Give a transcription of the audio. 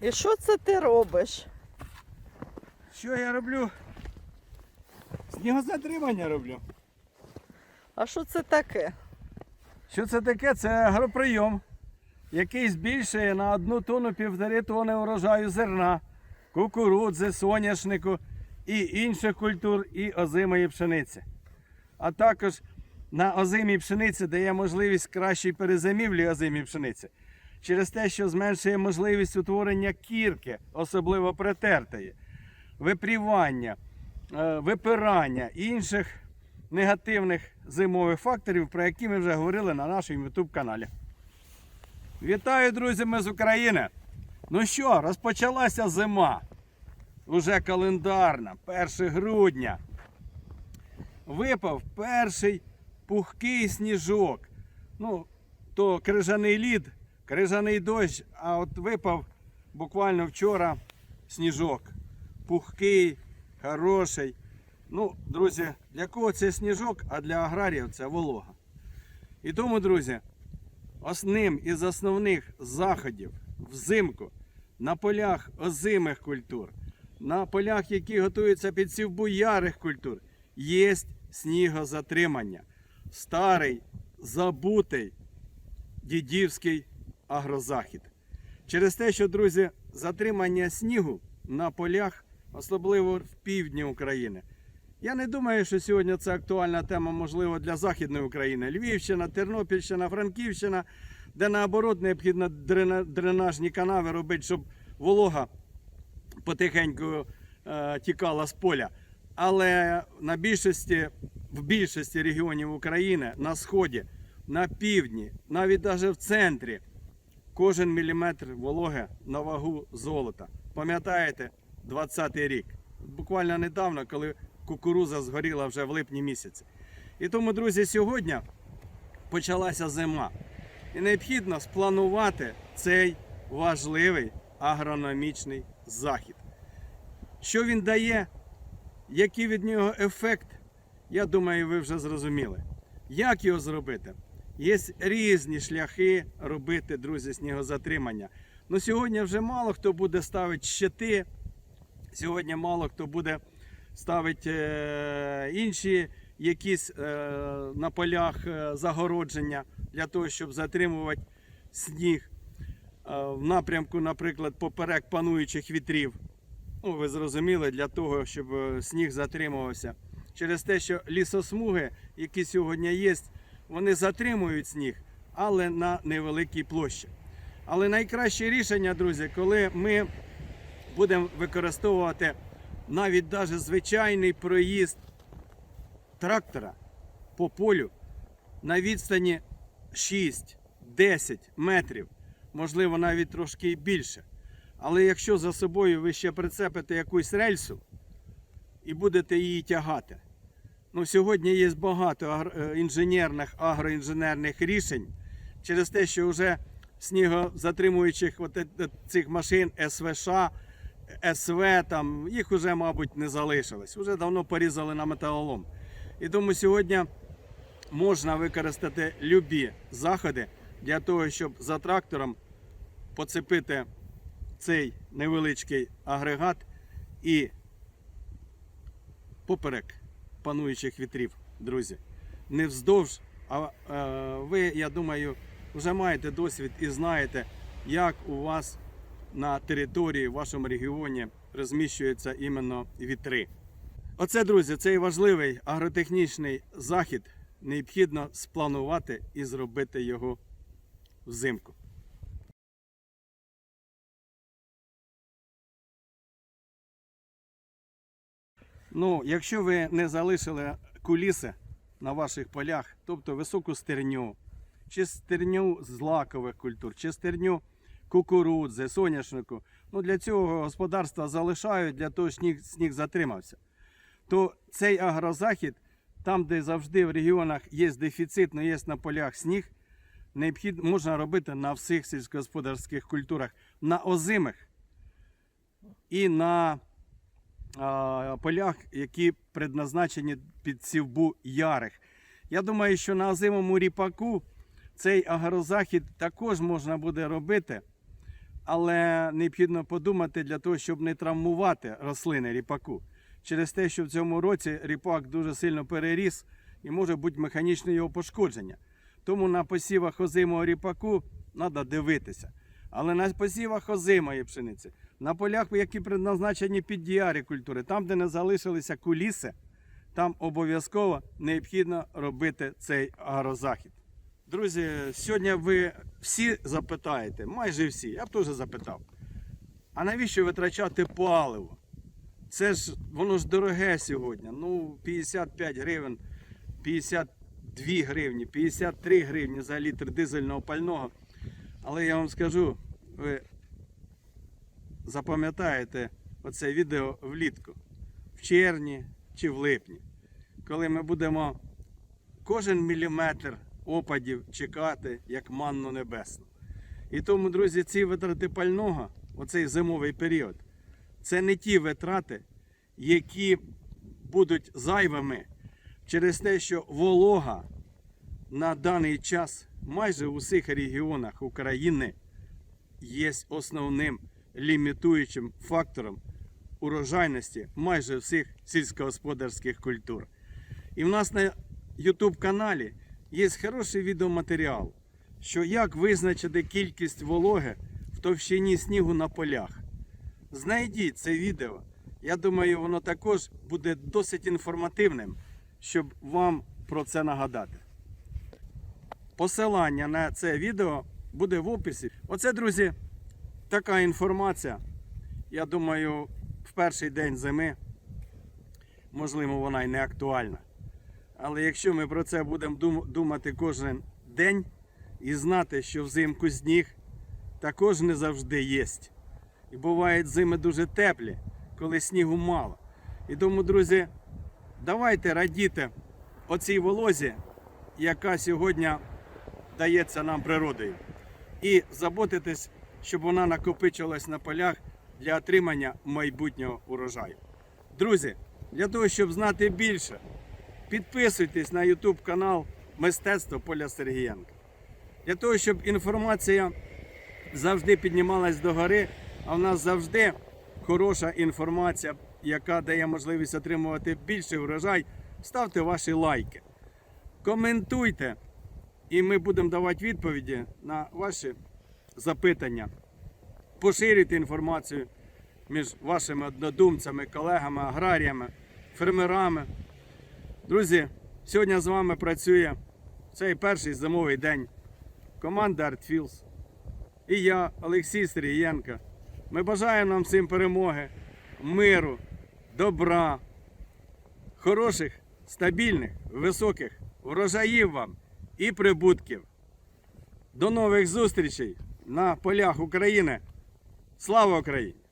І що це ти робиш? Що я роблю? Снігозатримання роблю. А що це таке? Що це таке? Це агроприйом, який збільшує на одну тонну півтори тонни урожаю зерна, кукурудзи, соняшнику і інших культур і озимої пшениці. А також на озимій пшениці дає можливість кращої перезимівлі озимій пшениці через те, що зменшує можливість утворення кірки, особливо притертої, випрівання, е, випирання і інших негативних зимових факторів, про які ми вже говорили на нашому YouTube каналі. Вітаю, друзі, ми з України. Ну що, розпочалася зима. Уже календарна, 1 грудня. Випав перший пухкий сніжок. Ну, то крижаний лід, крижаний дощ, а от випав буквально вчора сніжок. Пухкий, хороший. Ну, друзі, для кого це сніжок, а для аграріїв це волога. І тому, друзі, одним із основних заходів взимку на полях озимих культур, на полях, які готуються під сівбу ярих культур, є снігозатримання. Старий, забутий дідівський агрозахід. Через те, що, друзі, затримання снігу на полях, особливо в півдні України. Я не думаю, що сьогодні це актуальна тема, можливо, для Західної України. Львівщина, Тернопільщина, Франківщина, де наоборот необхідно дренажні канави робити, щоб волога потихеньку е, тікала з поля. Але на більшості, в більшості регіонів України, на сході, на півдні, навіть навіть в центрі, кожен міліметр вологи на вагу золота. Пам'ятаєте, 20-й рік. Буквально недавно, коли кукуруза згоріла вже в липні місяці. І тому, друзі, сьогодні почалася зима. І необхідно спланувати цей важливий агрономічний захід. Що він дає, який від нього ефект, я думаю, ви вже зрозуміли. Як його зробити? Є різні шляхи робити, друзі, снігозатримання. Ну, сьогодні вже мало хто буде ставити щити, сьогодні мало хто буде ставити е, інші якісь е, на полях е, загородження для того, щоб затримувати сніг е, в напрямку, наприклад, поперек пануючих вітрів. Ну, ви зрозуміли, для того, щоб е, сніг затримувався. Через те, що лісосмуги, які сьогодні є, вони затримують сніг, але на невеликій площі. Але найкраще рішення, друзі, коли ми будемо використовувати навіть даже звичайний проїзд трактора по полю на відстані 6-10 метрів, можливо, навіть трошки більше. Але якщо за собою ви ще прицепите якусь рельсу і будете її тягати. Ну, сьогодні є багато е, інженерних, агроінженерних рішень через те, що вже снігозатримуючих от е- е- цих машин СВШ, СВ, там, їх вже, мабуть, не залишилось. Вже давно порізали на металолом. І тому сьогодні можна використати любі заходи для того, щоб за трактором поцепити цей невеличкий агрегат і поперек пануючих вітрів, друзі. Не вздовж, а е, ви, я думаю, вже маєте досвід і знаєте, як у вас на території в вашому регіоні розміщуються іменно вітри. Оце, друзі, цей важливий агротехнічний захід необхідно спланувати і зробити його взимку. Ну, якщо ви не залишили куліси на ваших полях, тобто високу стерню, чи стерню з лакових культур, чи стерню кукурудзи, соняшнику, ну для цього господарства залишають для того, щоб сніг, сніг затримався. То цей агрозахід, там, де завжди в регіонах є дефіцит, але є на полях сніг, необхідно можна робити на всіх сільськогосподарських культурах, на озимих і на полях, які предназначені під сівбу ярих. Я думаю, що на озимому ріпаку цей агрозахід також можна буде робити, але необхідно подумати для того, щоб не травмувати рослини ріпаку. Через те, що в цьому році ріпак дуже сильно переріс і може бути механічне його пошкодження. Тому на посівах озимого ріпаку треба дивитися. Але на посівах озимої пшениці, на полях, які предназначені під діарі культури, там, де не залишилися куліси, там обов'язково необхідно робити цей агрозахід. Друзі, сьогодні ви всі запитаєте, майже всі, я б теж запитав. А навіщо витрачати паливо? Це ж воно ж дороге сьогодні. Ну, 55 гривень, 52 гривні, 53 гривні за літр дизельного пального. Але я вам скажу, ви запам'ятаєте оце відео влітку, в червні чи в липні, коли ми будемо кожен міліметр опадів чекати як манну небесну. І тому, друзі, ці витрати пального, оцей зимовий період, це не ті витрати, які будуть зайвими через те, що волога на даний час майже в усіх регіонах України є основним лімітуючим фактором урожайності майже всіх сільськогосподарських культур. І в нас на YouTube каналі є хороший відеоматеріал, що як визначити кількість вологи в товщині снігу на полях. Знайдіть це відео. Я думаю, воно також буде досить інформативним, щоб вам про це нагадати. Посилання на це відео буде в описі. Оце, друзі, така інформація. Я думаю, в перший день зими, можливо, вона і не актуальна. Але якщо ми про це будемо думати кожен день і знати, що взимку сніг також не завжди є. І бувають зими дуже теплі, коли снігу мало. І тому, друзі, давайте радіти оцій волозі, яка сьогодні дається нам природою. І заботитись, щоб вона накопичилась на полях для отримання майбутнього урожаю. Друзі, для того, щоб знати більше, підписуйтесь на YouTube канал Мистецтво Поля Сергієнка. Для того, щоб інформація завжди піднімалась до гори, а в нас завжди хороша інформація, яка дає можливість отримувати більший урожай, ставте ваші лайки. Коментуйте, і ми будемо давати відповіді на ваші запитання. Поширюйте інформацію між вашими однодумцями, колегами, аграріями, фермерами. Друзі, сьогодні з вами працює цей перший зимовий день. Команда ArtFields. І я, Олексій Сергієнко. Ми бажаємо нам всім перемоги, миру, добра, хороших, стабільних, високих врожаїв вам і прибутків. До нових зустрічей на полях України. Слава Україні!